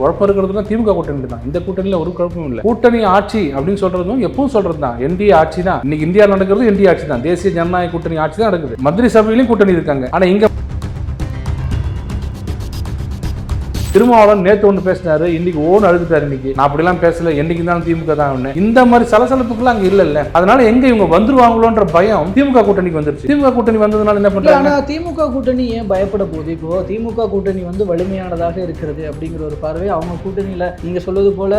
குழப்பம் இருக்கிறதுனா திமுக கூட்டணி தான். இந்த கூட்டணியில் ஒரு குழப்பமும் இல்லை. கூட்டணி ஆட்சி அப்படின்னு சொல்றதும் எப்பவும் சொல்றது தான் என்டி ஆட்சி தான் இன்னைக்கு இந்தியா நடக்கிறது என்டி ஆட்சி தான். தேசிய ஜனநாயக கூட்டணி ஆட்சி தான் நடக்குது. மந்திரி சபையிலும் கூட்டணி இருக்காங்க. ஆனா இங்க திருமாவளவன் நேத்து ஒன்று பேசினாரு இன்னைக்கு ஓன் அழுதுட்டாரு இன்னைக்கு. நான் அப்படிலாம் பேசல என்னைக்கு தான் திமுக தான். இந்த மாதிரி சலசலப்புக்குலாம் அங்க இல்ல அதனால எங்க இவங்க வந்துருவாங்களோன்ற பயம் திமுக கூட்டணிக்கு வந்துருச்சு. திமுக கூட்டணி வந்ததுனால என்ன பண்றாங்க? ஆனா திமுக கூட்டணி ஏன் பயப்பட போகுது? இப்போ திமுக கூட்டணி வந்து வலிமையானதாக இருக்கிறது அப்படிங்கிற ஒரு பார்வை அவங்க கூட்டணியில நீங்க சொல்வது போல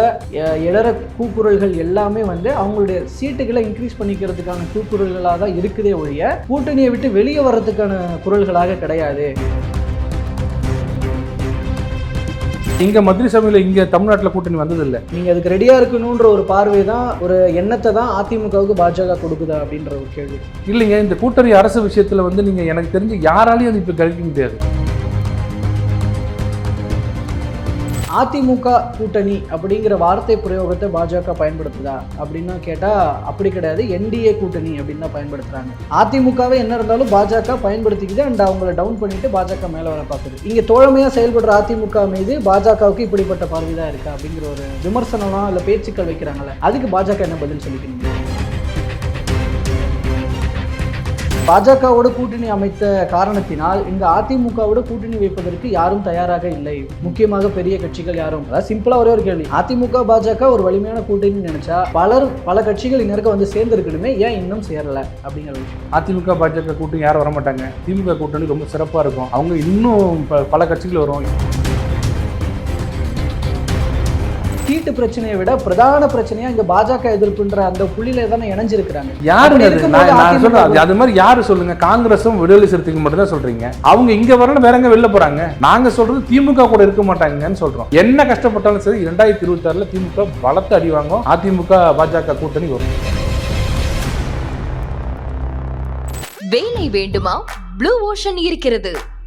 எழற கூக்குரல்கள் எல்லாமே வந்து அவங்களுடைய சீட்டுகளை இன்க்ரீஸ் பண்ணிக்கிறதுக்கான கூக்குரல்களாக தான் இருக்குதே ஒழிய கூட்டணியை விட்டு வெளியே வர்றதுக்கான குரல்களாக கிடையாது. இங்க மந்திரி சபையில இங்க தமிழ்நாட்டுல கூட்டணி வந்தது இல்ல நீங்க அதுக்கு ரெடியா இருக்கணும்ன்ற ஒரு பார்வை தான் ஒரு எண்ணத்தை தான் அதிமுகவுக்கு பாஜக கொடுக்குதா அப்படின்ற ஒரு கேள்வி. இல்லைங்க இந்த கூட்டணி அரசு விஷயத்துல வந்து நீங்க எனக்கு தெரிஞ்சு யாராலையும் அது இப்ப கழிக்க முடியாது. அதிமுக கூட்டணி அப்படிங்கிற வார்த்தை பிரயோகத்தை பாஜக பயன்படுத்துதா அப்படின்னு கேட்டால் அப்படி கிடையாது. என்டிஏ கூட்டணி அப்படின்னு தான் பயன்படுத்துகிறாங்க அதிமுகவே என்ன இருந்தாலும் பாஜக பயன்படுத்திக்குது அண்ட் அவங்கள டவுன் பண்ணிட்டு பாஜக மேலே வர பார்க்குது. இங்கே தோழமையாக செயல்படுற அதிமுக மீது பாஜகவுக்கு இப்படிப்பட்ட பார்வை தான் இருக்கா அப்படிங்கிற ஒரு விமர்சனம்லாம் இல்லை பேச்சுக்கள் வைக்கிறாங்களே அதுக்கு பாஜக என்ன பதில் சொல்லிக்கிறீங்க பாஜகவோட கூட்டணி அமைத்த காரணத்தினால் இந்த அதிமுகவோட கூட்டணி வைப்பதற்கு யாரும் தயாராக இல்லை. முக்கியமாக பெரிய கட்சிகள் யாரும். சிம்பிளா ஒரே ஒரு கேள்வி. அதிமுக பாஜக ஒரு வலிமையான கூட்டணி நினைச்சா பலர் பல கட்சிகள் இந்நேரம் வந்து சேர்ந்திருக்கணுமே ஏன் இன்னும் சேரல? அப்படிங்கிற விஷயம். அதிமுக பாஜக கூட்டணி யாரும் வர மாட்டாங்க திமுக கூட்டணி ரொம்ப சிறப்பா இருக்கும். அவங்க இன்னும் ப- பல கட்சிகள் வரும். சீட்டு பிரச்சனையை விட பிரதான பிரச்சனையா இங்க பாஜக எதிர்ப்புன்ற அந்த புள்ளியில தானே இணைஞ்சிருக்கிறாங்க. யாருங்க அப்படி அது? மாதிரி யாரு சொல்லுங்க? காங்கிரஸும் விடுதலை சிறுத்தைக்கு மட்டும் தான் சொல்றீங்க. அவங்க இங்க வரணும் வேற எங்க வெளில போறாங்க? நாங்க சொல்றது திமுக கூட இருக்க மாட்டாங்கன்னு சொல்றோம். என்ன கஷ்டப்பட்டாலும் சரி இரண்டாயிரத்தி இருபத்தி ஆறுல திமுக பலத்த அடி வாங்கும். அதிமுக பாஜக கூட்டணி வரும். வேலை வேண்டுமா? ப்ளூ ஓஷன் இருக்கிறது.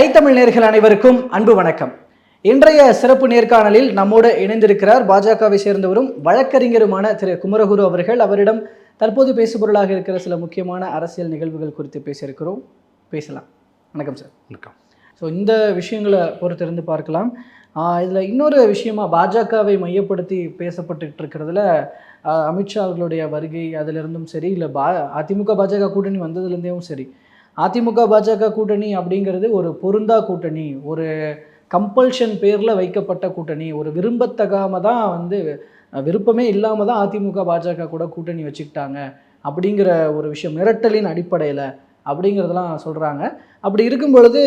ஐத்தமிழ் நேர்கள் அனைவருக்கும் அன்பு வணக்கம். இன்றைய சிறப்பு நேர்காணலில் நம்மோடு இணைந்திருக்கிறார் பாஜகவை சேர்ந்தவரும் வழக்கறிஞருமான திரு குமரகுரு அவர்கள். அவரிடம் தற்போது பேசுபொருளாக இருக்கிற சில முக்கியமான அரசியல் நிகழ்வுகள் குறித்து பேசியிருக்கிறோம். பேசலாம். வணக்கம் சார். வணக்கம். ஸோ இந்த விஷயங்களை பொறுத்திருந்து பார்க்கலாம். இதில் இன்னொரு விஷயமா பாஜகவை மையப்படுத்தி பேசப்பட்டுக்கிட்டு இருக்கிறதுல அமித்ஷா அவர்களுடைய வருகை அதிலிருந்தும் சரி இல்லை பா அதிமுக பாஜக கூட்டணி வந்ததுலேருந்தேவும் சரி அதிமுக பாஜக கூட்டணி அப்படிங்கிறது ஒரு பொருந்தா கூட்டணி ஒரு கம்பல்ஷன் பேரில் வைக்கப்பட்ட கூட்டணி ஒரு விரும்பத்தகாம தான் வந்து விருப்பமே இல்லாமல் தான் அதிமுக பாஜக கூட கூட்டணி வச்சுக்கிட்டாங்க அப்படிங்கிற ஒரு விஷயம் மிரட்டலின் அடிப்படையில் அப்படிங்கிறதெல்லாம் சொல்கிறாங்க அப்படி இருக்கும் பொழுது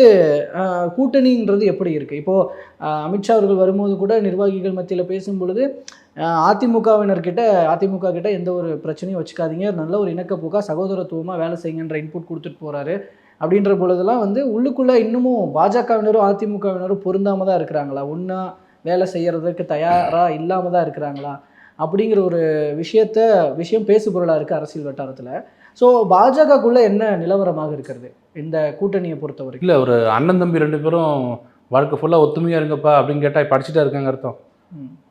கூட்டணின்றது எப்படி இருக்குது இப்போது அமித்ஷா அவர்கள் வரும்போது கூட நிர்வாகிகள் மத்தியில் பேசும் பொழுது அதிமுகவினர்கிட்ட அதிமுக கிட்ட எந்த ஒரு பிரச்சனையும் வச்சுக்காதீங்க. நல்ல ஒரு இணக்கப்போக்கா சகோதரத்துவமாக வேலை செய்யுங்கன்ற இன்புட் கொடுத்துட்டு போகிறாரு அப்படின்ற பொழுதெல்லாம் வந்து உள்ளுக்குள்ளே இன்னமும் பாஜகவினரும் அதிமுகவினரும் பொருந்தாமல் தான் இருக்கிறாங்களா? ஒன்றா வேலை செய்யறதுக்கு தயாராக இல்லாமல் தான் இருக்கிறாங்களா? அப்படிங்கிற ஒரு விஷயத்த விஷயம் பேசுபொருளாக இருக்குது அரசியல் வட்டாரத்தில். ஸோ பாஜகக்குள்ளே என்ன நிலவரமாக இருக்கிறது? இந்த கூட்டணியை பொறுத்த வரைக்கும் ஒரு அண்ணன் தம்பி ரெண்டு பேரும் வாழ்க்கை ஃபுல்லாக ஒத்துமையாக இருங்கப்பா அப்படின்னு கேட்டால் படிச்சுட்டா இருக்காங்க அர்த்தம்.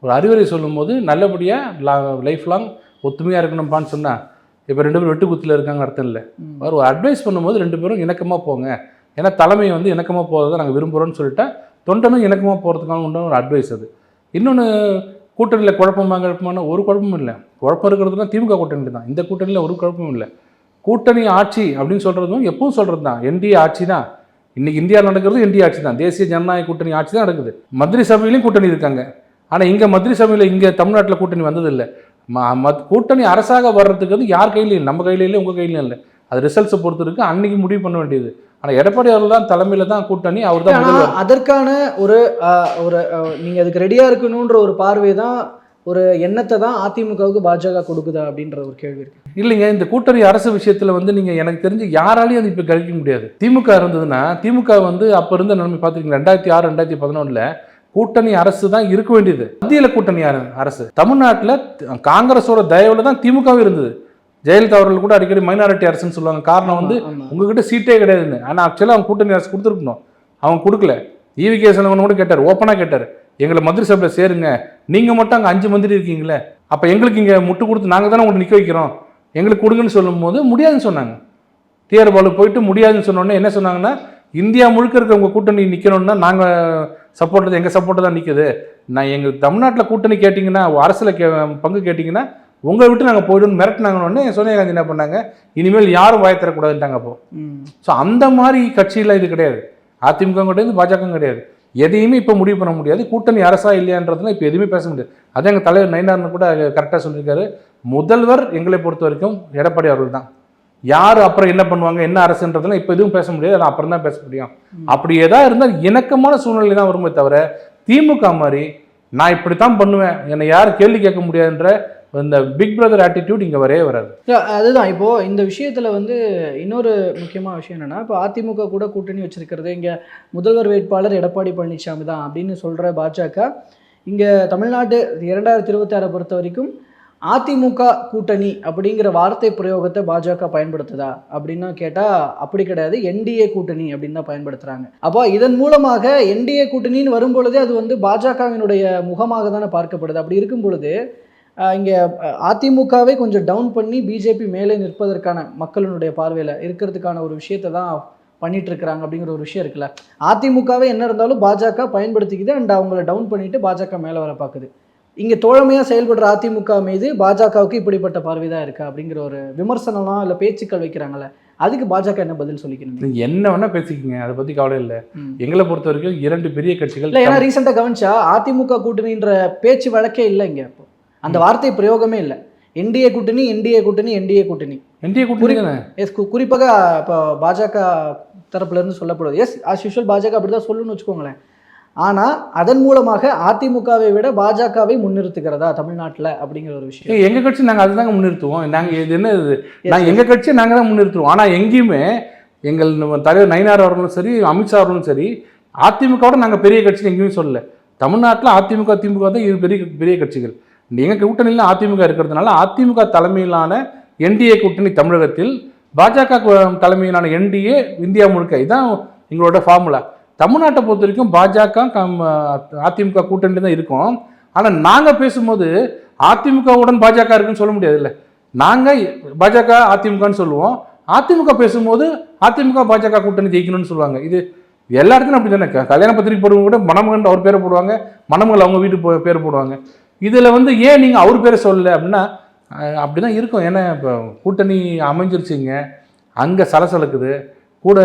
ஒரு அறிவுரை சொல்லும்போது நல்லபடியாக லைஃப் லாங் ஒத்துமையாக இருக்கணும்ப்பான்னு சொன்னா இப்போ ரெண்டு பேரும் வெட்டுக்குத்தில் இருக்காங்க அர்த்தம் இல்லை. ஒரு அட்வைஸ் பண்ணும்போது ரெண்டு பேரும் இணக்கமாக போங்க. ஏன்னா தலைமை வந்து இணக்கமாக போகிறத நாங்கள் விரும்புகிறோம்னு சொல்லிட்டா தொண்டனும் இணக்கமாக போகிறதுக்கான உண்டான ஒரு அட்வைஸ் அது. இன்னொன்று கூட்டணியில் குழப்பமா குழப்பமான ஒரு குழப்பமும் இல்லை. குழப்பம் இருக்கிறதுனா திமுக கூட்டணி தான். இந்த கூட்டணியில் ஒரு குழப்பமும் இல்லை. கூட்டணி ஆட்சி அப்படின்னு சொல்கிறதும் எப்பவும் சொல்கிறது தான் என்டிஏ ஆட்சி தான் இன்னைக்கு இந்தியா நடக்கிறது என்டிஏ ஆட்சி தான் தேசிய ஜனநாயக கூட்டணி ஆட்சி தான் நடக்குது. மந்திரி சபையிலையும் கூட்டணி இருக்காங்க. ஆனால் இங்கே மந்திரி சபையில் இங்கே தமிழ்நாட்டில் கூட்டணி வந்ததில்லை. ம மத் கூட்டணி அரசாக வர்றதுக்கு வந்து யார் கையிலையும் இல்லை. நம்ம கையில இல்லை உங்கள் கையிலையும் இல்லை. அது ரிசல்ட்ஸை பொறுத்து இருக்கு. அன்னைக்கு முடிவு பண்ண வேண்டியது. ஆனால் எடப்பாடி அவர்கள் தான் தலைமையில் தான் கூட்டணி அவர் தான் அதற்கான ஒரு ஒரு அஹ், நீங்க அதுக்கு ரெடியா இருக்கணும்ன்ற ஒரு பார்வை தான் ஒரு எண்ணத்தை தான் அதிமுகவுக்கு பாஜக கொடுக்குதா அப்படின்ற ஒரு கேள்வி இருக்கு. இல்லைங்க இந்த கூட்டணி அரசு விஷயத்துல வந்து நீங்க எனக்கு தெரிஞ்சு யாராலையும் அது இப்ப கழிக்க முடியாது. திமுக இருந்ததுன்னா திமுக வந்து அப்ப இருந்த நிலைமை பார்த்துருக்கீங்க. ரெண்டாயிரத்தி ஆறு ரெண்டாயிரத்தி பதினொன்னுல கூட்டணி அரசு தான் இருக்க வேண்டியது. மத்தியில் கூட்டணி அர- அரசு. தமிழ்நாட்டில் காங்கிரஸோட தயவுல தான் திமுகவும் இருந்தது. ஜெயலலிதா அவர்கள் கூட அடிக்கடி மைனாரிட்டி அரசுன்னு சொல்லுவாங்க. காரணம் வந்து. உங்ககிட்ட சீட்டே கிடையாதுன்னு. ஆனால் ஆக்சுவலாக அவங்க கூட்டணி அரசு கொடுத்துருக்கணும். அவங்க கொடுக்கல. ஈவி கே கூட கேட்டார். ஓப்பனாக கேட்டார். எங்களை மந்திரி சபையில் சேருங்க. நீங்கள் மட்டும் அங்கே அஞ்சு மந்திரி இருக்கீங்களே. அப்போ எங்களுக்கு இங்கே முட்டு கொடுத்து நாங்கள் தானே உங்களுக்கு நிற்க வைக்கிறோம். எங்களுக்கு கொடுங்கன்னு சொல்லும்போது முடியாதுன்னு சொன்னாங்க. டிஆர் பாலு போயிட்டு முடியாதுன்னு சொன்னோடனே என்ன சொன்னாங்கன்னா இந்தியா முழுக்க இருக்க உங்கள் கூட்டணி நிற்கணும்னா நாங்கள் சப்போர்ட் எங்கள் சப்போர்ட்டு தான் நிற்குது நான் எங்கள் தமிழ்நாட்டில் கூட்டணி கேட்டிங்கன்னா அரசில் கே பங்கு கேட்டிங்கன்னா உங்களை விட்டு நாங்கள் போய்டுன்னு மிரட்டினாங்கன்னு சோனியா காந்தி என்ன பண்ணாங்க? இனிமேல் யாரும் வாய் தரக்கூடாதுன்ட்டாங்க அப்போ. ஸோ அந்த மாதிரி கட்சியில் இது கிடையாது. அதிமுக கிடையாது பாஜக கிடையாது. எதையுமே இப்போ முடிவு பண்ண முடியாது. கூட்டணி அரசா இல்லையான்றதுலாம் இப்போ எதுவுமே பேச முடியாது. அதே எங்கள் தலைவர் நயினார்னு கூட கரெக்டாக சொல்லியிருக்காரு. முதல்வர் எங்களை பொறுத்த வரைக்கும் எடப்பாடி அவர்கள் தான். யார் அப்புறம் என்ன பண்ணுவாங்க? என்ன அரசுன்றதெல்லாம் இப்போ எதுவும் பேச முடியாது. அதெல்லாம் அப்புறம் தான் பேச முடியும். அப்படி ஏதாவது இருந்தால் இணக்கமான சூழ்நிலை தான் வருமே தவிர திமுக மாதிரி நான் இப்படித்தான் பண்ணுவேன். என்னை யாரும் கேள்வி கேட்க முடியாதுன்ற இந்த பிக் பிரதர் ஆட்டிடியூட் இங்கே வரவே வராது. அதுதான். இப்போ இந்த விஷயத்துல வந்து இன்னொரு முக்கியமான விஷயம் என்னன்னா இப்போ அதிமுக கூட கூட்டணி வச்சிருக்கிறது இங்க முதல்வர் வேட்பாளர் எடப்பாடி பழனிசாமி தான் அப்படின்னு சொல்ற பாஜக இங்க தமிழ்நாடு இரண்டாயிரத்தி இருபத்தி ஆறை பொறுத்த வரைக்கும் அதிமுக கூட்டணி அப்படிங்கிற வார்த்தை பிரயோகத்தை பாஜக பயன்படுத்துதா அப்படின்னு கேட்டால் அப்படி கிடையாது. என்டிஏ கூட்டணி அப்படின்னு தான் பயன்படுத்துகிறாங்க அப்போ இதன் மூலமாக என்டிஏ கூட்டணின்னு வரும்பொழுதே அது வந்து பாஜகவினுடைய முகமாக தானே பார்க்கப்படுது. அப்படி இருக்கும் பொழுது இங்கே அதிமுகவை கொஞ்சம் டவுன் பண்ணி பிஜேபி மேலே நிற்பதற்கான மக்களினுடைய பார்வையில் இருக்கிறதுக்கான ஒரு விஷயத்தை தான் பண்ணிட்டு இருக்கிறாங்க அப்படிங்கிற ஒரு விஷயம் இருக்குல்ல. அதிமுகவே என்ன இருந்தாலும் பாஜக பயன்படுத்திக்குது. அண்ட் அவங்கள டவுன் பண்ணிட்டு பாஜக மேலே வர பார்க்குது. இங்கே தோழமையாக செயல்படுற அதிமுக மீது பாஜகவுக்கு இப்படிப்பட்ட பார்வை தான் இருக்கா அப்படிங்கிற ஒரு விமர்சனம்லாம் இல்லை பேச்சுக்கள் வைக்கிறாங்கல்ல அதுக்கு பாஜக என்ன பதில் சொல்லிக்கணும் நீங்க என்ன வேணா பேசிக்கங்க அதை பத்தி கவலை இல்லை. எங்களை பொறுத்த வரைக்கும் இரண்டு பெரிய கட்சிகள் இல்லை ஏன்னா ரீசெண்டாக கவனிச்சா அதிமுக கூட்டணின்ற பேச்சு வழக்கே இல்லை இங்கே இப்போ. அந்த வார்த்தை பிரயோகமே இல்லை. என்டிஏ கூட்டணி என்டிஏ கூட்டணி என்டிஏ கூட்டணி. என்டிஏ கூட்டணி எஸ் குறிப்பாக இப்போ பாஜக தரப்புல இருந்து சொல்லப்படுது எஸ் ஆஸ் யூஷுவல் பாஜக அப்படி தான் சொல்லுன்னு வச்சுக்கோங்களேன். ஆனால் அதன் மூலமாக அதிமுகவை விட பாஜகவை முன்னிறுத்துகிறதா தமிழ்நாட்டில் அப்படிங்கிற ஒரு விஷயம். ஏய், எங்க கட்சி நாங்க அதுதாங்க முன்னிறுத்துவோம். நாங்க இது என்ன இது? நாங்க எங்க கட்சியை நாங்க தான் முன்னிறுத்துவோம். ஆனா எங்கேயுமே எங்கள் தலைவர் நயினார் அவர்களும் சரி அமித்ஷா அவர்களும் சரி அதிமுகவோட நாங்க பெரிய கட்சின்னு எங்கேயுமே சொல்லல. தமிழ்நாட்டில் அதிமுக திமுக தான் இரு பெரிய பெரிய கட்சிகள். எங்க கூட்டணியில் அதிமுக இருக்கிறதுனால அதிமுக தலைமையிலான என்டிஏ கூட்டணி தமிழகத்தில் பாஜக தலைமையிலான என்டிஏ இந்தியா முழுக்க. இதுதான் எங்களோட ஃபார்முலா தமிழ்நாட்டை பொறுத்த வரைக்கும் பாஜக கம்- அதிமுக கூட்டணி தான் இருக்கும். ஆனால் நாங்கள் பேசும்போது அதிமுகவுடன் பாஜக இருக்குன்னு சொல்ல முடியாதுல்ல. நாங்கள் பாஜக அதிமுகன்னு சொல்லுவோம். அதிமுக பேசும்போது அதிமுக பாஜக கூட்டணி ஜெயிக்கணும்னு சொல்லுவாங்க. இது எல்லா இடத்துலையும் அப்படி தானே? கல்யாண பத்திரிக்கை போடுவோம் கூட மணமகன் அவர் பேரை போடுவாங்க மணமகள் அவங்க வீட்டு பேர் போடுவாங்க. இதில் வந்து ஏன் நீங்கள் அவர் பேரை சொல்லலை அப்படின்னா அப்படி தான் இருக்கும். ஏன்னா இப்போ கூட்டணி அமைஞ்சிருச்சுங்க. அங்கே சலசலக்குது. கூட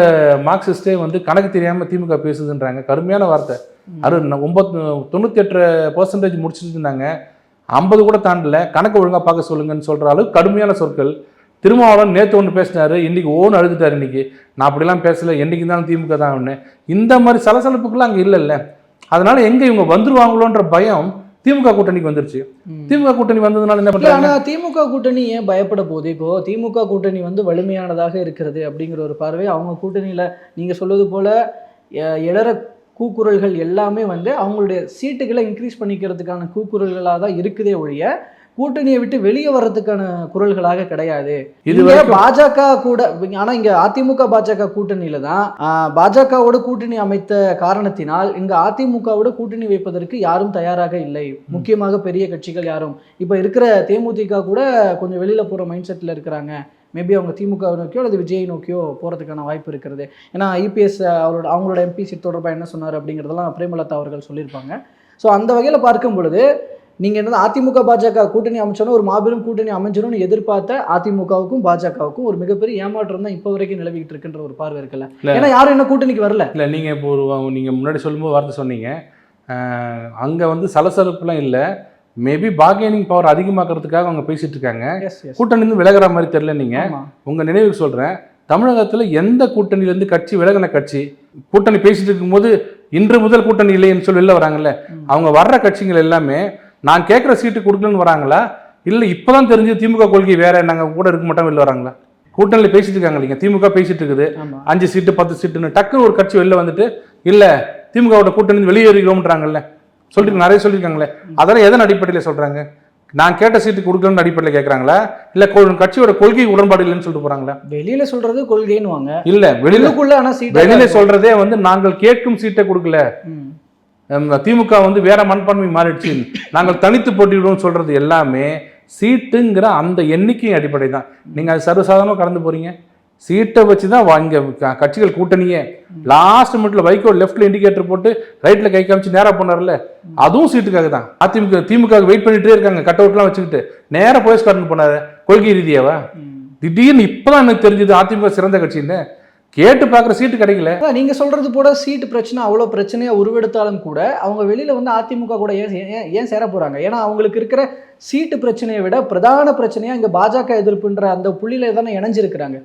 மார்க்சிஸ்டே வந்து கணக்கு தெரியாமல் திமுக பேசுதுன்றாங்க. கடுமையான வார்த்தை. அது ஒம்பது தொண்ணூற்றி எட்டு பர்சன்டேஜ் முடிச்சிருந்தாங்க. ஐம்பது கூட தாண்டல. கணக்கு ஒழுங்காக பார்க்க சொல்லுங்கன்னு சொல்கிற அளவுக்கு கடுமையான சொற்கள். திருமாவளவன் நேற்று ஒன்று பேசினார். இன்றைக்கி ஓன்னு அழுதுட்டார் இன்றைக்கி நான் அப்படிலாம் பேசலை. என்றைக்கு இருந்தாலும் திமுக தான் ஒன்று இந்த மாதிரி சலசலப்புக்கெல்லாம் அங்கே இல்லைல்ல. அதனால் எங்கே இவங்க வந்துருவாங்களோன்ற பயம் திமுக கூட்டணிக்கு வந்துருச்சு. திமுக கூட்டணி வந்ததுனால என்ன பண்ணுறாங்க ஆனா திமுக கூட்டணி ஏன் பயப்பட போகுது? இப்போ திமுக கூட்டணி வந்து வலிமையானதாக இருக்கிறது அப்படிங்கிற ஒரு பார்வை அவங்க கூட்டணியில நீங்க சொல்வது போல எழற கூக்குரல்கள் எல்லாமே வந்து அவங்களுடைய சீட்டுகளை இன்க்ரீஸ் பண்ணிக்கிறதுக்கான கூக்குரல்களாக தான் இருக்குதே ஒழிய கூட்டணியை விட்டு வெளியே வர்றதுக்கான குரல்களாக கிடையாது. இது இங்க வரைக்கும் பாஜக கூட ஆனா இங்க அதிமுக பாஜக கூட்டணியில தான் பாஜகவோட கூட்டணி அமைத்த காரணத்தினால் இங்க அதிமுகவோட கூட்டணி வைப்பதற்கு யாரும் தயாராக இல்லை. முக்கியமாக பெரிய கட்சிகள் யாரும். இப்ப இருக்கிற தேமுதிக கூட கொஞ்சம் வெளியில போற மைண்ட் செட்ல இருக்கிறாங்க. மேபி அவங்க திமுக நோக்கியோ அல்லது விஜய் நோக்கியோ போறதுக்கான வாய்ப்பு இருக்கிறது. ஏன்னா ஐபிஎஸ் அவரோட அவங்களோட எம்பி சீட் தொடர்பாக என்ன சொன்னார் அப்படிங்கிறதெல்லாம் பிரேமலதா அவர்கள் சொல்லியிருப்பாங்க. ஸோ அந்த வகையில் பார்க்கும் பொழுது நீங்க என்ன அதிமுக பாஜக கூட்டணி அமைச்சோன்னா ஒரு மாபெரும் கூட்டணி அமைஞ்சிரும்னு எதிர்பார்த்த அதிமுகவுக்கும் பாஜகவுக்கும் ஒரு மிகப்பெரிய ஏமாற்றம் தான் இப்போ வரைக்கும் நிலவிக்கிட்டு இருக்குன்ற ஒரு பார்வை இருக்குல்ல. ஏன்னா யாரும் என்ன கூட்டணிக்கு வரல. இல்லை நீங்கள் இப்போ ஒரு நீங்கள் முன்னாடி சொல்லும்போது வார்த்தை சொன்னீங்க. அங்கே வந்து சலசலப்புலாம் இல்லை. மேபி பார்கெனிங் பவர் அதிகமாக்குறதுக்காக அவங்க பேசிட்டு இருக்காங்க. கூட்டணிந்து விலகுற மாதிரி தெரியல நீங்கள் ஆமா. உங்கள் நினைவுக்கு சொல்கிறேன் தமிழகத்தில் எந்த கூட்டணியிலேருந்து கட்சி விலகின கட்சி? கூட்டணி பேசிட்டு இருக்கும்போது இன்று முதல் கூட்டணி இல்லைன்னு சொல்லி வெளில வராங்கல்ல. அவங்க வர்ற கட்சிகள் எல்லாமே நான் கேட்குற சீட்டு கொடுக்கலன்னு வராங்களா? இல்லை இப்போ தான் தெரிஞ்சு திமுக கொள்கை வேற நாங்கள் கூட இருக்க மாட்டோம் வெளில வராங்களா? கூட்டணியில் பேசிட்டு இருக்காங்க இல்லைங்க திமுக பேசிட்டு இருக்குது. அஞ்சு சீட்டு பத்து சீட்டுன்னு டக்குன்னு ஒரு கட்சி வெளில வந்துட்டு இல்லை திமுகவோட கூட்டணி வெளியேறுகிறோம்ன்றாங்கல்ல சொல்லிட்டு நிறைய சொல்லியிருக்காங்களே. அதெல்லாம் எதன் அடிப்படையில் சொல்றாங்க? நான் கேட்ட சீட்டு கொடுக்கணும்னு அடிப்படையில் கேட்குறாங்களா இல்லை கட்சியோட கொள்கை உடன்பாடு இல்லைன்னு சொல்லிட்டு போறாங்களா? வெளியில சொல்றது கொள்கைன்னுவாங்க. இல்ல வெளியில உள்ளுக்குள்ள ஆனா சீட் வெளியில சொல்றதே வந்து நாங்கள் கேட்கும் சீட்டை கொடுக்கல. திமுக வந்து வேற மண்பான்மை மாறிடுச்சு. நாங்கள் தனித்து போட்டியிடுவோம் சொல்றது எல்லாமே சீட்டுங்கிற அந்த எண்ணிக்கை அடிப்படை தான் நீங்க அது சர்வசாதாரணமாக கடந்து போறீங்க. சீட்டை வச்சு தான் வாங்க க- கட்சிகள் கூட்டணியே. லாஸ்ட் மினிட்ல வைகோ லெஃப்ட்ல இண்டிகேட்டர் போட்டு ரைட்ல கை காமிச்சு நேரா போனார்ல. அதுவும் சீட்டுக்காக தான் அதிமுக திமுக வெயிட் பண்ணிட்டே இருக்காங்க. கட் அவுட்லாம் வச்சுக்கிட்டு. நேரா போயஸ்காரன் போனாரு. கொள்கை ரீதியாவா? திடீர்னு இப்பதான் எனக்கு தெரிஞ்சது அதிமுக சிறந்த கட்சின்னு. கேட்டு பார்க்குற சீட்டு கிடைக்கல. நீங்கள் சொல்கிறது கூட போல சீட்டு பிரச்சனை அவ்வளோ பிரச்சனையாக உருவெடுத்தாலும் கூட அவங்க வெளியில் வந்து அதிமுக கூட ஏன் ஏன் ஏன் சேர போகிறாங்க ஏன்னா அவங்களுக்கு இருக்கிற சீட்டு பிரச்சனையை விட பிரதான பிரச்சனையா இங்க பாஜக எதிர்ப்புன்ற அந்த புள்ளியில தானே இணைஞ்சிருக்கிறாங்க.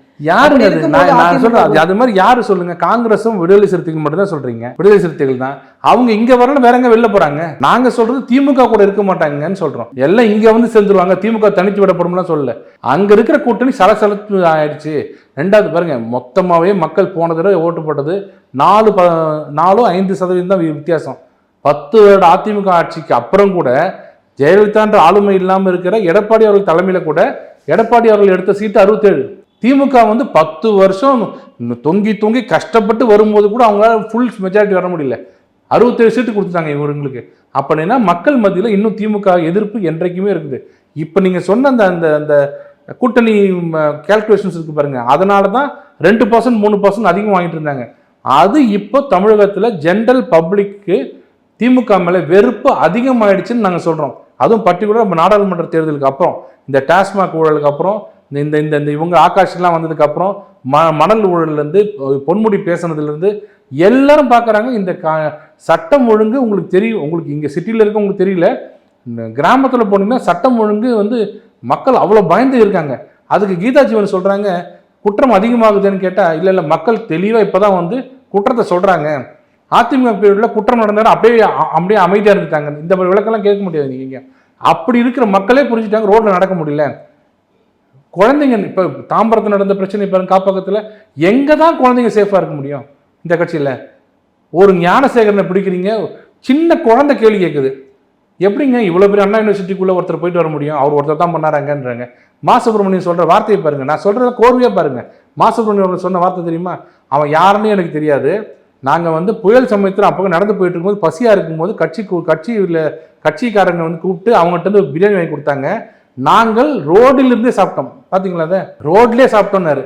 இருக்கும்போது நான் சொல்றேன். அது- மாதிரி யாரு சொல்லுங்க? காங்கிரஸும் விடுதலை சிறுத்தைகள் மட்டும் தான் சொல்றீங்க. விடுதலை சிறுத்தைகள் தான். அவங்க இங்க வரணும் வேற எங்க வெளில போறாங்க? நாங்க சொல்றது திமுக கூட இருக்க மாட்டாங்கன்னு சொல்றோம். எல்லாம் இங்க வந்து சேர்ந்துருவாங்க. திமுக தனித்து விடப்படும்லாம் சொல்லல. அங்க இருக்கிற கூட்டணி சலசலப்பு ஆயிடுச்சு. ரெண்டாவது பாருங்க மொத்தமாவே மக்கள் போன தடவை ஓட்டு போட்டது நாலு ப நாலோ ஐந்து சதவீதம் தான் வித்தியாசம். பத்து வருட அதிமுக ஆட்சிக்கு அப்புறம் கூட ஜெயலலிதான்ற ஆளுமை இல்லாமல் இருக்கிற எடப்பாடி அவர்கள் தலைமையில் கூட எடப்பாடி அவர்கள் எடுத்த சீட்டு அறுபத்தேழு. திமுக வந்து பத்து வருஷம் தொங்கி தொங்கி கஷ்டப்பட்டு வரும்போது கூட அவங்களால ஃபுல் மெஜாரிட்டி வர முடியல. அறுபத்தேழு சீட்டு கொடுத்துட்டாங்க இவங்களுக்கு. அப்படின்னா மக்கள் மத்தியில் இன்னும் திமுக எதிர்ப்பு என்றைக்குமே இருக்குது. இப்போ நீங்கள் சொன்ன அந்த அந்த அந்த கூட்டணி கேல்குலேஷன்ஸ் இருக்கு பாருங்கள் அதனால தான் ரெண்டு பர்சன்ட் மூணு பர்சன்ட் அதிகம் வாங்கிட்டு இருந்தாங்க. அது இப்போ தமிழகத்தில் ஜென்ரல் பப்ளிக்கு திமுக மேலே வெறுப்பு அதிகமாயிடுச்சுன்னு நாங்கள் சொல்கிறோம் அதுவும் பர்டிகுலர் நம்ம நாடாளுமன்ற தேர்தலுக்கு அப்புறம் இந்த டாஸ்மாக் ஊழலுக்கு அப்புறம் இந்த இந்த இந்த இந்த இவங்க ஆகாஷ்லாம் வந்ததுக்கப்புறம் ம மணல் ஊழல்லேருந்து பொன்முடி பேசுனதுலேருந்து எல்லாரும் பார்க்குறாங்க இந்த கா சட்டம் ஒழுங்கு உங்களுக்கு தெரியும் உங்களுக்கு இங்கே சிட்டியில் இருக்க உங்களுக்கு தெரியல. கிராமத்தில் போனீங்கன்னா சட்டம் ஒழுங்கு வந்து மக்கள் அவ்வளோ பயந்து இருக்காங்க. அதுக்கு கீதா ஜீவன் சொல்கிறாங்க குற்றம் அதிகமாகுதுன்னு கேட்டால் இல்லை இல்லை மக்கள் தெளிவாக இப்போ தான் வந்து குற்றத்தை சொல்கிறாங்க அதிமுக பீரியடில் குற்றம் நடந்தாலும் அப்படியே அப்படியே அமைதியாக இருந்துட்டாங்க. இந்த மாதிரி விளக்கெல்லாம் கேட்க முடியாது நீங்கள் அப்படி இருக்கிற மக்களே புரிஞ்சுட்டாங்க ரோட்டில் நடக்க முடியல. குழந்தைங்க இப்போ தாம்பரத்தில் நடந்த பிரச்சனை பாருங்க காப்பகத்தில். எங்கே தான் குழந்தைங்க சேஃபாக இருக்க முடியும் இந்த கட்சியில்? ஒரு ஞானசேகரனை பிடிக்கிறீங்க சின்ன குழந்தை கேள்வி கேட்குது எப்படிங்க இவ்வளோ பெரிய அண்ணா யூனிவர்சிட்டிக்குள்ளே ஒருத்தர் போயிட்டு வர முடியும்? அவர் ஒருத்தர் தான் பண்ணாராங்கன்றாங்க. மா சுப்பிரமணியம் சொல்கிற வார்த்தையை பாருங்கள் நான் சொல்கிறத கோர்வையாக பாருங்கள் மா சுப்பிரமணியம் அவர்கள் சொன்ன வார்த்தை தெரியுமா? அவன் யாருன்னு எனக்கு தெரியாது. நாங்கள் வந்து புயல் சமயத்தில் அப்போ நடந்து போயிட்டு இருக்கும்போது பசியாக இருக்கும்போது கட்சி கட்சி கட்சியில் கட்சிக்காரங்க வந்து கூப்பிட்டு அவங்ககிட்ட இருந்து பிரியாணி வாங்கி கொடுத்தாங்க. நாங்கள் ரோடிலிருந்தே சாப்பிட்டோம். பார்த்தீங்களா அதை? ரோட்லேயே சாப்பிட்டோன்னாரு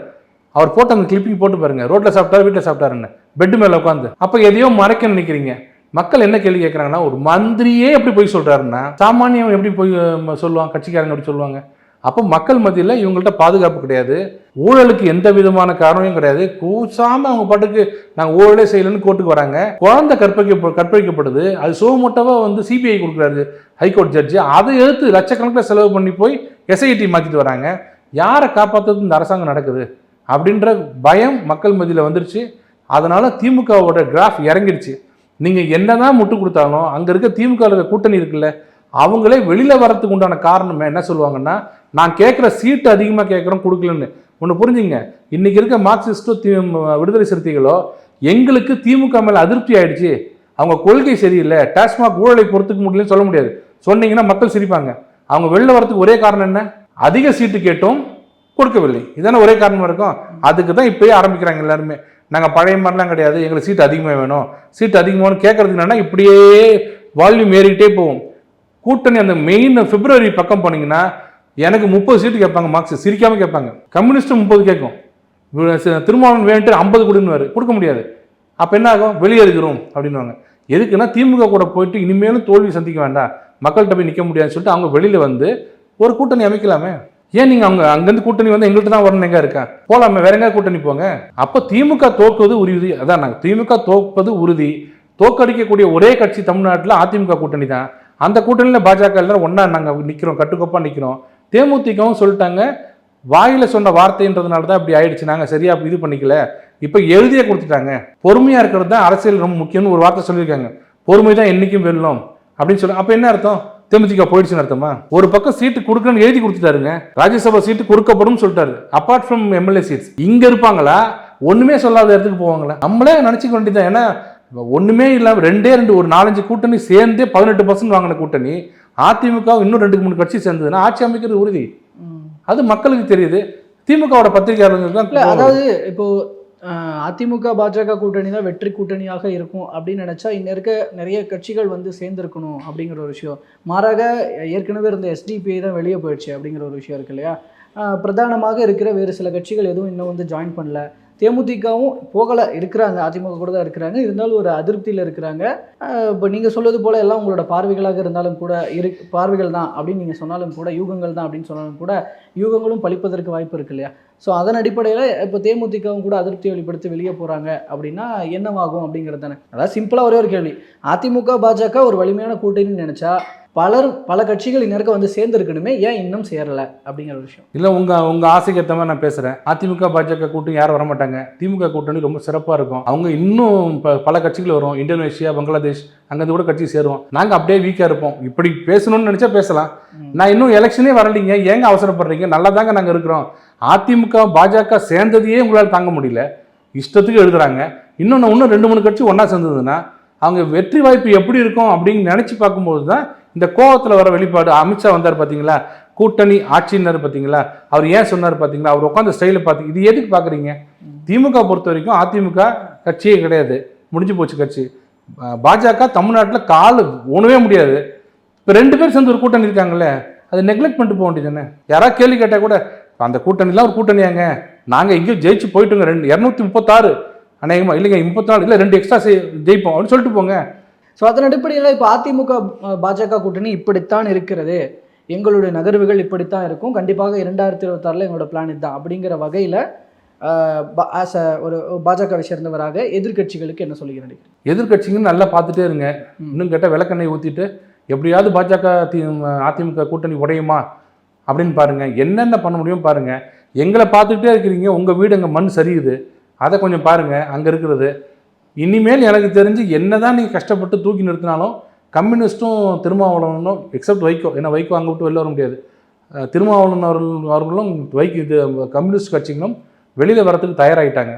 அவர் போட்டு அந்த கிளிப்பிங் போட்டு பாருங்க. ரோட்டில் சாப்பிட்டாரு வீட்டில் சாப்பிட்டாருன்னு. பெட் மேலே உட்காந்து அப்போ எதையோ மறைக்க நினைக்கிறீங்க. மக்கள் என்ன கேள்வி கேட்குறாங்கன்னா ஒரு மந்திரியே எப்படி போய் சொல்கிறாருன்னா சாமானியம் எப்படி போய் சொல்லுவாங்க கட்சிக்காரங்க எப்படி சொல்லுவாங்க? அப்போ மக்கள் மத்தியில் இவங்கள்ட்ட பாதுகாப்பு கிடையாது. ஊழலுக்கு எந்த விதமான காரணமும் கிடையாது. கூச்சாமல் அவங்க பாட்டுக்கு நாங்கள் ஊழலே செய்யலைன்னு கோர்ட்டுக்கு வராங்க. குழந்தை கற்பழிக்க கற்பழிக்கப்படுது. அது சோமோட்டவா வந்து சிபிஐ கொடுக்குறாரு ஹைகோர்ட் ஜட்ஜி. அதை எடுத்து லட்சக்கணக்கில் செலவு பண்ணி போய் எஸ்ஐடி மாற்றிட்டு வராங்க. யாரை காப்பாற்றுறது இந்த அரசாங்கம் நடக்குது? அப்படின்ற பயம் மக்கள் மத்தியில் வந்துருச்சு. அதனால் திமுகவோட கிராஃப் இறங்கிடுச்சு நீங்கள் என்ன தான் முட்டு கொடுத்தாலும் அங்கே இருக்க திமுக கூட்டணி இருக்குல்ல அவங்களே வெளியில் வரத்துக்கு உண்டான காரணம் என்ன சொல்லுவாங்கன்னா நான் கேட்குற சீட்டு அதிகமாக கேட்குறோம் கொடுக்கலன்னு. ஒன்று புரிஞ்சுங்க. இன்றைக்கி இருக்க மார்க்சிஸ்டோ தி விடுதலை சிறுத்தைகளோ எங்களுக்கு திமுக மேலே அதிருப்தி ஆயிடுச்சு. அவங்க கொள்கை சரியில்லை. டாஸ்மாக் ஊழலை பொறுத்துக்க முடியலன்னு சொல்ல முடியாது. சொன்னீங்கன்னா மக்கள் சிரிப்பாங்க. அவங்க வெளில வரத்துக்கு ஒரே காரணம் என்ன? அதிக சீட்டு கேட்டும் கொடுக்கவில்லை. இதானே ஒரே காரணமாக இருக்கும்? அதுக்கு தான் இப்போயே ஆரம்பிக்கிறாங்க எல்லாருமே. நாங்கள் பழைய மாதிரிலாம் கிடையாது. எங்களுக்கு சீட் அதிகமாக வேணும். சீட் அதிகமாகனு கேட்கறதுக்கு என்னென்னா இப்படியே வால்யூம் ஏறிக்கிட்டே போகும். கூட்டணி அந்த மெயின் பிப்ரவரி பக்கம் போனீங்கன்னா எனக்கு முப்பது சீட்டு கேட்பாங்க மார்க்ஸ் சிரிக்காம கேட்பாங்க. கம்யூனிஸ்ட் முப்பது கேட்கும். திருமாவளவன் வேண்டு ஐம்பது கொடுன்னு கொடுக்க முடியாது. அப்போ என்ன ஆகும்? வெளியே இருக்கிறோம் அப்படின்னுவாங்க. எதுக்குன்னா திமுக கூட போயிட்டு இனிமேலும் தோல்வி சந்திக்க வேண்டாம். மக்கள்கிட்ட போய் நிற்க முடியாதுன்னு சொல்லிட்டு அவங்க வெளியில் வந்து ஒரு கூட்டணி அமைக்கலாமே? ஏன் நீங்கள் அவங்க அங்கேருந்து கூட்டணி வந்து எங்கள்கிட்ட தான் வரணும் எங்கே இருக்கா? போலாமே வேற எங்கே கூட்டணி போங்க. அப்போ திமுக தோக்குவது உறுதி. அதான் நாங்கள் திமுக தோற்பது உறுதி. தோக்கடிக்கக்கூடிய ஒரே கட்சி தமிழ்நாட்டில் அதிமுக கூட்டணி தான். அந்த கூட்டணியில் பாஜக எல்லாரும் ஒன்றா நாங்கள் நிற்கிறோம் கட்டுக்கோப்பாக நிற்கிறோம் தேமுதிகவும் சொல்லிட்டாங்க. வாயில் சொன்ன வார்த்தைன்றதுனால தான் இப்படி ஆயிடுச்சு. நாங்கள் சரியாக இது பண்ணிக்கல. இப்போ எழுதியே கொடுத்துட்டாங்க. பொறுமையாக இருக்கிறது தான் அரசியல் ரொம்ப முக்கியம்னு ஒரு வார்த்தை சொல்லியிருக்காங்க. பொறுமை தான் என்றைக்கும் வெல்லும் அப்படின்னு சொல்லி அப்போ என்ன அர்த்தம்? தேமுதிக போயிடுச்சுன்னு அர்த்தமா? ஒரு பக்கம் சீட்டு கொடுக்கணும்னு எழுதி கொடுத்துட்டாருங்க. ராஜ்யசபா சீட்டு கொடுக்கப்படும் சொல்லிட்டாரு. அப்பார்ட் ஃப்ரம் எம்எல்ஏ சீட்ஸ் இங்க இருப்பாங்களா? ஒண்ணுமே சொல்லாத இடத்துக்கு போவாங்களா? நம்மளே நினைச்சுக்க வேண்டியதான் ஏன்னா ஒன்றுமே இல்லாமல் ரெண்டே ரெண்டு ஒரு நாலஞ்சு கூட்டணி சேர்ந்தே பதினெட்டு பர்சன்ட் வாங்கின கூட்டணி அதிமுக இன்னும் ரெண்டு மூணு கட்சி சேர்ந்ததுன்னா ஆட்சி அமைக்கிறது உறுதி. அது மக்களுக்கு தெரியுது. திமுகவோட பத்திரிகையாளர்கள் தான் அதாவது இப்போ அதிமுக பாஜக கூட்டணி தான் வெற்றி கூட்டணியாக இருக்கும் அப்படின்னு நினைச்சா இன்ன இருக்க நிறைய கட்சிகள் வந்து சேர்ந்திருக்கணும் அப்படிங்கிற ஒரு விஷயம். மாறாக ஏற்கனவே இருந்த எஸ்டிபிஐ தான் வெளியே போயிடுச்சு அப்படிங்கிற ஒரு விஷயம் இருக்கு இல்லையா? பிரதானமாக இருக்கிற வேறு சில கட்சிகள் எதுவும் இன்னும் வந்து ஜாயின் பண்ணல. தேமுதிகவும் போகலை இருக்கிறாங்க. அதிமுக கூட தான் இருக்கிறாங்க. இருந்தாலும் ஒரு அதிருப்தியில் இருக்கிறாங்க. இப்போ நீங்கள் சொல்வது போல எல்லாம் உங்களோட பார்வைகளாக இருந்தாலும் கூட இரு பார்வைகள் தான் அப்படின்னு நீங்கள் சொன்னாலும் கூட யூகங்கள் தான் அப்படின்னு சொன்னாலும் கூட யூகங்களும் பழிப்பதற்கு வாய்ப்பு இருக்கு இல்லையா? ஸோ அதன் அடிப்படையில் இப்போ தேமுதிகவும் கூட அதிருப்தி வெளிப்படுத்தி வெளியே போகிறாங்க அப்படின்னா என்னவாகும் அப்படிங்கிறது தானே? அதாவது சிம்பிளாக ஒரே ஒரு கேள்வி. அதிமுக பாஜக ஒரு வலிமையான கூட்டணின்னு நினச்சா பலர் பல கட்சிகள் இந்நேரம் வந்து சேர்ந்துருக்கணுமே ஏன் இன்னும் சேரலை அப்படிங்கிற ஒரு விஷயம். இல்லை உங்கள் உங்கள் ஆசைக்கு ஏற்ற மாதிரி நான் பேசுகிறேன் அதிமுக பாஜக கூட்டணி யாரும் வர மாட்டாங்க திமுக கூட்டணி ரொம்ப சிறப்பாக இருக்கும். அவங்க இன்னும் பல கட்சிகள் வரும். இந்தோனேஷியா பங்களாதேஷ் அங்கேருந்து கூட கட்சி சேருவோம். நாங்கள் அப்படியே வீக்காக இருப்போம். இப்படி பேசணும்னு நினச்சா பேசலாம். நான் இன்னும் எலெக்ஷனே வரலைங்க. ஏங்க அவசரப்படுறீங்க? நல்லா தாங்க நாங்கள் இருக்கிறோம். அதிமுக பாஜக சேர்ந்ததையே உங்களால் தாங்க முடியல. இஷ்டத்துக்கு எழுதுறாங்க. இன்னொன்று இன்னும் ரெண்டு மூணு கட்சி ஒன்றா சேர்ந்ததுன்னா அவங்க வெற்றி வாய்ப்பு எப்படி இருக்கும் அப்படின்னு நினச்சி பார்க்கும்போது தான் இந்த கோவத்தில் வர வெளிப்பாடு அமித்ஷா வந்தார் பார்த்தீங்களா கூட்டணி ஆட்சியினர் பார்த்தீங்களா அவர் ஏன் சொன்னார் பார்த்தீங்களா அவர் உட்காந்து ஸ்டைலை பார்த்து இது எதுக்கு பார்க்குறீங்க திமுக பொறுத்த வரைக்கும் அதிமுக கட்சியே கிடையாது. முடிஞ்சு போச்சு கட்சி. பாஜக தமிழ்நாட்டில் கால் ஒணவே முடியாது. இப்போ ரெண்டு பேர் சேர்ந்து ஒரு கூட்டணி இருக்காங்களே அதை நெக்லெக்ட் பண்ணிட்டு போக வேண்டியது தானே? யாராவது கேள்வி கேட்டால் கூட அந்த கூட்டணிலாம் ஒரு கூட்டணியாங்க நாங்கள் எங்கேயும் ஜெயிச்சு போயிட்டோங்க ரெண்டு இரநூத்தி முப்பத்தாறு. அநேகமாக இல்லைங்க முப்பத்தி நாலு இல்லை ரெண்டு எக்ஸ்ட்ரா ஜெயிப்போம். அப்படின்னு சொல்லிட்டு போங்க. ஸோ அதன் அடிப்படையில் இப்போ அதிமுக பாஜக கூட்டணி இப்படித்தான் இருக்கிறது. எங்களுடைய நகர்வுகள் இப்படித்தான் இருக்கும். கண்டிப்பாக இரண்டாயிரத்தி இருபத்தாறில் எங்களோட பிளான் இதுதான். அப்படிங்கிற வகையில் ஆஸ் அ ஒரு பாஜகவை சேர்ந்தவராக எதிர்க்கட்சிகளுக்கு என்ன சொல்லுகிறேன் எதிர்க்கட்சிங்கன்னு நல்லா பார்த்துட்டே இருங்க. இன்னும் கேட்டால் விளக்கெண்ணெய் ஊற்றிட்டு எப்படியாவது பாஜக அதிமுக கூட்டணி உடையுமா? அப்படின்னு பாருங்க. என்னென்ன பண்ண முடியும் பாருங்க. எங்களை பார்த்துக்கிட்டே இருக்கிறீங்க. உங்கள் வீடு அங்கே மண் சரியுது. அதை கொஞ்சம் பாருங்க. அங்கே இருக்கிறது. இனிமேல் எனக்கு தெரிஞ்சு என்னதான் நீங்கள் கஷ்டப்பட்டு தூக்கி நிறுத்தினாலும் கம்யூனிஸ்ட்டும் திருமாவளவனும் எக்ஸப்ட் வைகோ ஏன்னா வைகோ அங்கே விட்டு வெளில வர முடியாது. திருமாவளவன் அவர்கள் அவர்களும் வைகோ இது கம்யூனிஸ்ட் கட்சிகளும் வெளியில் வரத்துக்கு தயாராகிட்டாங்க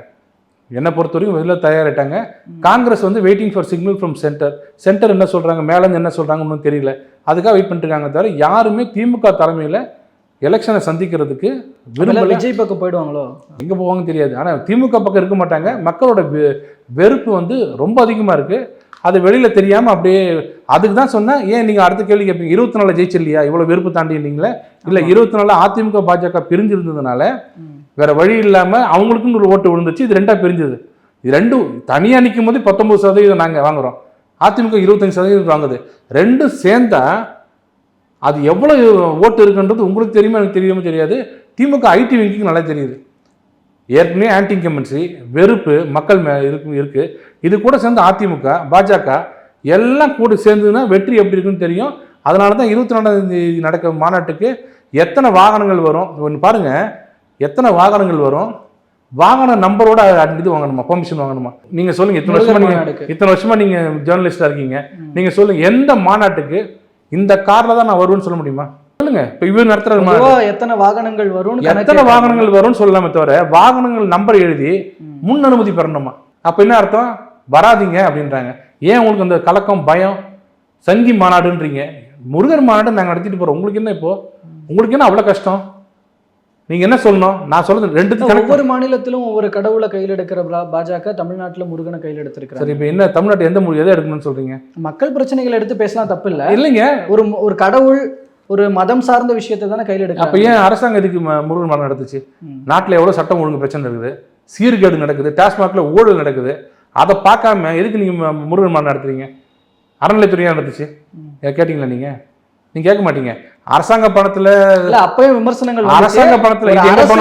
என்னை பொறுத்த வரைக்கும் வெளியில் தயாராகிட்டாங்க காங்கிரஸ் வந்து waiting for signal from centre centre என்ன சொல்கிறாங்க மேலேருந்து என்ன சொல்கிறாங்க ஒன்றும் தெரியல. அதுக்காக வெயிட் பண்ணிட்டு இருக்காங்க தவிர யாருமே திமுக தலைமையில் எலெக்ஷனை சந்திக்கிறதுக்கு விரும்பல. விஜய் பக்கம் போயிடுவாங்களோ? எங்கே போவாங்கன்னு தெரியாது. ஆனால் திமுக பக்கம் இருக்க மாட்டாங்க. மக்களோட வெறுப்பு வந்து ரொம்ப அதிகமாக இருக்குது அது வெளியில் தெரியாமல் அப்படியே அதுக்கு தான் சொன்னேன். ஏன் நீங்கள் அடுத்த கேள்வி கேட்பீங்க? இருபத்தி நாலு ஜெயிச்சில்லையா இவ்வளோ வெறுப்பு தாண்டி இருந்தீங்களே இல்லை இருபத்தி நாலு அதிமுக பாஜக பிரிஞ்சிருந்ததுனால வேற வழி இல்லாமல் அவங்களுக்குன்னு ஒரு ஓட்டு விழுந்துச்சு. இது ரெண்டாக பிரிஞ்சது. இது ரெண்டும் தனியாக நிற்கும் போது பத்தொம்பது சதவீதம் நாங்கள் வாங்குறோம். அதிமுக இருபத்தஞ்சு சதவீதம் வாங்குது. ரெண்டும் சேர்ந்தா அது எவ்வளோ ஓட்டு இருக்குன்றது உங்களுக்கு தெரியுமா எனக்கு தெரியுமா தெரியாது. திமுக ஐடி விங்கிக்கு நல்லா தெரியுது. ஏற்கனவே ஆன்டி இன்கம்பன்சி வெறுப்பு மக்கள் மே இருக்கு இருக்கு. இது கூட சேர்ந்து அதிமுக பாஜக எல்லாம் கூட சேர்ந்ததுன்னா வெற்றி எப்படி இருக்குன்னு தெரியும். அதனால தான் இருபத்தி நாலாம் தேதி நடக்க மாநாட்டுக்கு எத்தனை வாகனங்கள் வரும்? ஒன்று பாருங்க. எத்தனை வாகனங்கள் வரும்? வாகன நம்பரோட இது வாங்கணுமா? பெர்மிஷன் வாங்கணுமா? நீங்க சொல்லுங்க இத்தனை வருஷமா முருகன் நீங்க மாநாடுக்கு. இத்தனை வருஷமா நீங்க ஜேர்னலிஸ்டா இருக்கீங்க. நீங்க சொல்லுங்க எந்த மாநாட்டுக்கு இந்த கார்ல தான் நான் வருவேன்னு சொல்ல முடியுமா? சொல்லுங்க. இப்ப இவர் நடத்துற மாநாடு பொதுவா எத்தனை வாகனங்கள் கணக்கு எத்தனை. வாகனங்கள் வரும்னு சொல்லலாமே தவிர வாகனங்கள் நம்பர் எழுதி முன் அனுமதி பெறணுமா? அப்ப என்ன அர்த்தம்? வராதீங்க அப்படின்றாங்க. ஏன் உங்களுக்கு அந்த கலக்கம் பயம்? சங்கி மாநாடுன்றீங்க. முருகர் மாநாடு நாங்க நடத்திட்டு போறோம். உங்களுக்கு என்ன இப்போ? உங்களுக்கு என்ன அவ்வளவு கஷ்டம்? நீங்க என்ன சொல்லணும்? நான் சொல்றது கணக்கு. ஒவ்வொரு மாநிலத்திலும் ஒவ்வொரு கடவுளை கையில் எடுக்கிற பாஜக தமிழ்நாட்டுல முருகனை கையில் எடுத்திருக்கிறாங்க. சரி இப்போ என்ன தமிழ்நாட்டு எந்த மொழி எதை எடுக்கணும்னு சொல்றீங்க? மக்கள் பிரச்சனைகளை எடுத்து பேசலாம் தப்பு இல்ல இல்லைங்க. ஒரு ஒரு கடவுள் ஒரு மதம் சார்ந்த விஷயத்தை தானே கையில் அப்ப எடுக்கிறாங்க ஏன் அரசாங்கம் இதுக்கு முருகன் மாநாடு நடத்துச்சு. நாட்டுல எவ்வளவு சட்டம் ஒழுங்கு பிரச்சனை இருக்குது? சீர்கேடு நடக்குது டாஸ்மாக்ல ஊழல் நடக்குது. அதை பார்க்காம எதுக்கு நீங்க ம- முருகன் மாநாடு நடத்துறீங்க? அறநிலைத்துறையா நடத்துச்சு கேட்டீங்களா நீங்க? நீங்க கேட்க மாட்டீங்க. அரசாங்க பணத்துல இல்ல அப்பயும் விமர்சனங்கள். அரசாங்க பணத்துல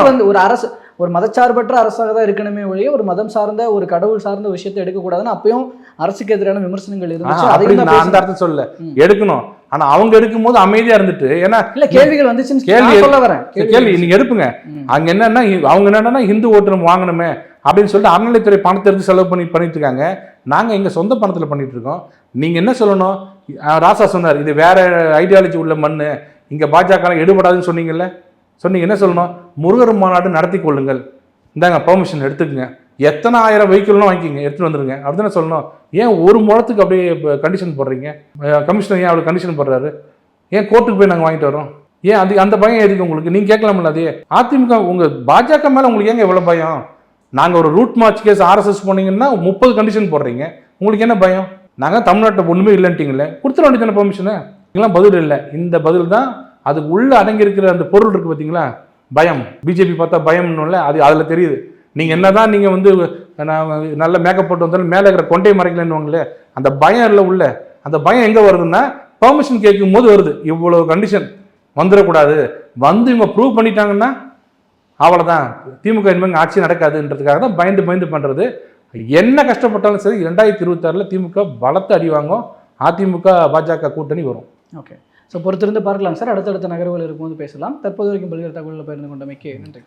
வந்து ஒரு அரசு ஒரு மதச்சார்பற்ற அரசாக தான் இருக்கணுமே ஒழிய ஒரு மதம் சார்ந்த ஒரு கடவுள் சார்ந்த விஷயத்தை எடுக்கக்கூடாதுன்னு அப்பயும் அரசுக்கு எதிரான விமர்சனங்கள் இருந்துச்சு அந்த. அர்த்தம் சொல்லல. ம். எடுக்கணும். ஆனா அவங்க எடுக்கும்போது அமைதியா இருந்துட்டு ஏன்னா இல்ல கேள்விகள் வந்துச்சுன்னு கேள்வி சொல்ல வரேன். கேள்வி நீங்க எடுப்புங்க. அங்க என்னன்னா அவங்க என்னன்னா ஹிந்து ஓட்டு நம்ம வாங்கணுமே அப்படின்னு சொல்லிட்டு அறநிலைத்துறை பணத்தை எடுத்து செலவு பண்ணி பண்ணிட்டு இருக்காங்க. நாங்க எங்க சொந்த பணத்துல பண்ணிட்டு இருக்கோம். நீங்க என்ன சொல்லணும்? ராசா சொன்னார் இது வேற ஐடியாலஜி உள்ள மண்ணு. இங்க பாஜக எடுபடாதுன்னு சொன்னீங்கல்ல? சொன்னீங்க என்ன சொல்லணும்? முருகர் மாநாடு நடத்தி கொள்ளுங்கள். இந்தாங்க பெர்மிஷன் எடுத்துக்கங்க. எத்தனை ஆயிரம் வெஹிக்கிள்லாம் வாங்கிக்கிங்க எடுத்துகிட்டு வந்துருங்க. அப்படின்னு சொல்லணும்? ஏன் ஒரு முழத்துக்கு அப்படியே கண்டிஷன் போடுறீங்க? கமிஷனர் ஏன் அவ்வளோ கண்டிஷன் போடுறாரு? ஏன் கோர்ட்டுக்கு போய் நாங்கள் வாங்கிட்டு வரோம் ஏன் அது அந்த பயம் எதுக்கு உங்களுக்கு? நீங்கள் கேட்கலாம்ல அதே. அதிமுக உங்கள் பாஜக மேலே உங்களுக்கு ஏங்க எவ்வளோ பயம்? நாங்கள் ஒரு ரூட் மார்ச் கேஸ் ஆர்எஸ்எஸ் போனீங்கன்னா முப்பது கண்டிஷன் போடுறீங்க. உங்களுக்கு என்ன பயம்? நாங்கள் தமிழ்நாட்டில் ஒன்றுமே இல்லைன்ட்டிங்களே கொடுத்துட வேண்டியதானே பெர்மிஷனு இதெல்லாம் பதில் இல்லை. இந்த பதில் தான் அதுக்கு உள்ளே அடங்கியிருக்கிற அந்த பொருள் இருக்குது பார்த்தீங்களா பயம். பிஜேபி பார்த்தா பயம்னுல அது அதில் தெரியுது. நீங்கள் என்ன தான் நீங்கள் வந்து நான் நல்ல மேக்கப் போட்டு வந்தாலும் மேலே இருக்கிற கொண்டை மறைக்கலன்னுவாங்களே அந்த பயம் இல்லை உள்ள. அந்த பயம் எங்கே வருதுன்னா பெர்மிஷன் கேட்கும் போது வருது. இவ்வளோ கண்டிஷன் வந்துடக்கூடாது. வந்து இவங்க ப்ரூவ் பண்ணிட்டாங்கன்னா அவ்வளோதான் திமுக இனிமேல் ஆட்சி நடக்காதுன்றதுக்காக தான் பயந்து பயந்து பண்ணுறது என்ன கஷ்டப்பட்டாலும் சரி ரெண்டாயிரத்தி இருபத்தாறில் திமுக பலத்தை அடி வாங்கும். அதிமுக பாஜக கூட்டணி வரும். ஓகே. ஸோ பொறுத்திருந்து பார்க்கலாம் சார். அடுத்தடுத்த நகர்வுகள் இருக்கும்போது பேசலாம். தற்போது வரைக்கும் பல்வேறு தகவல்களை பகிர்ந்து கொண்டமைக்கு நன்றி